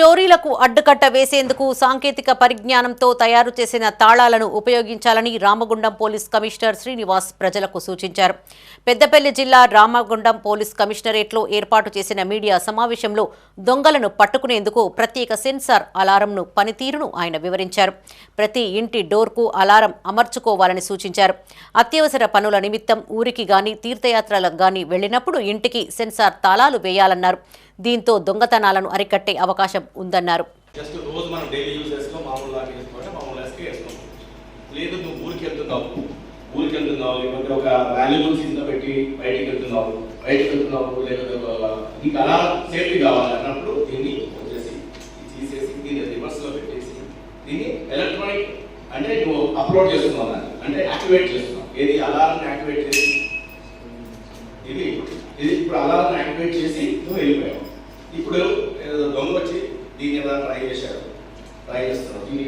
చోరీలకు అడ్డుకట్ట వేసేందుకు సాంకేతిక పరిజ్ఞానంతో తయారు చేసిన తాళాలను ఉపయోగించాలని రామగుండం పోలీస్ కమిషనర్ శ్రీనివాస్ ప్రజలకు సూచించారు. పెద్దపల్లి జిల్లా రామగుండం పోలీస్ కమిషనరేట్లో ఏర్పాటు చేసిన మీడియా సమావేశంలో దొంగలను పట్టుకునేందుకు ప్రత్యేక సెన్సార్ అలారంను పనితీరును ఆయన వివరించారు. ప్రతి ఇంటి డోర్కు అలారం అమర్చుకోవాలని సూచించారు. అత్యవసర పనుల నిమిత్తం ఊరికి గాని తీర్థయాత్రలకు గాని వెళ్ళినప్పుడు ఇంటికి సెన్సార్ తాళాలు వేయాలన్నారు. దీంతో దొంగతనాలను అరికట్టే అవకాశం ఉందన్నారు. లేదు నువ్వు ఊరికి వెళ్తున్నావు. ఊరికి వెళ్తున్నావు లేకపోతే ఒక పెట్టి బయటికి వెళ్తున్నావు. వెళ్తున్నావు లేకపోతే నీకు అలా సేఫ్టీ కావాలి అన్నప్పుడు దీన్ని వచ్చేసి తీసేసి దీన్ని రివర్స్లో పెట్టేసి దీన్ని ఎలక్ట్రానిక్ అంటే నువ్వు అప్లోడ్ చేస్తున్నావు దాన్ని. అంటే యాక్టివేట్ చేస్తున్నావు. ఏది అలారం యాక్టివేట్ చేసి? ఇది ఇది ఇప్పుడు అలారం యాక్టివేట్ చేసి నువ్వు వెళ్ళిపోయావు. ఇప్పుడు ఏదో దొంగ వచ్చి దీన్ని ఏదైనా ట్రై చేశారు ట్రై చేస్తున్నావు దీన్ని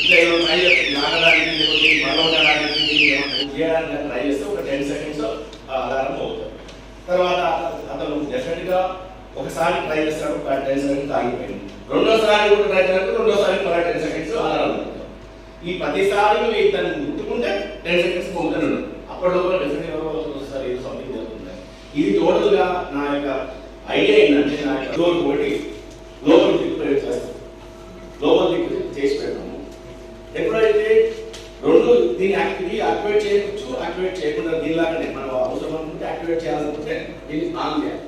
ఇట్లా ఏదో ట్రై చేస్తుంది లాగడానికి లేకపోతే మరొకడానికి దీన్ని చేయడానికి ట్రై చేస్తే ఒక టెన్ సెకండ్స్ ఆధారం అవుతుంది తర్వాత అతను డెఫినెట్గా ఒకసారి ట్రై చేస్తాడు. ఒక టెన్ సెకండ్స్ ఆగిపోయింది. రెండోసారి కూడా ట్రై చేస్తాడు. రెండోసారి మళ్ళీ టెన్ సెకండ్స్ అలారం అవుతుంది ఈ ప్రతిసారి నువ్వు ఇతను ముట్టుకుంటే టెన్ సెకండ్స్ పొందుతాను అప్పటి లోపల డెఫినెట్ ఒకసారి ఏదో సంథింగ్ జరుగుతుంది ఇది టోటల్ నా యొక్క ఐడియా ఏంటంటే నా యొక్క డోర్ ఒకటి లోపల దిక్కు చేస్తాం లోపల దిక్కు చేసి పెడతాము. ఎప్పుడైతే రెండు దీన్ని యాక్టివిటీ యాక్టివేట్ చేయవచ్చు యాక్టివేట్ చేయకుండా దీనిలాగానే మనం అవసరం అనుకుంటే యాక్టివేట్ చేయాలనుకుంటే దీన్ని ఆన్ చేయాలి.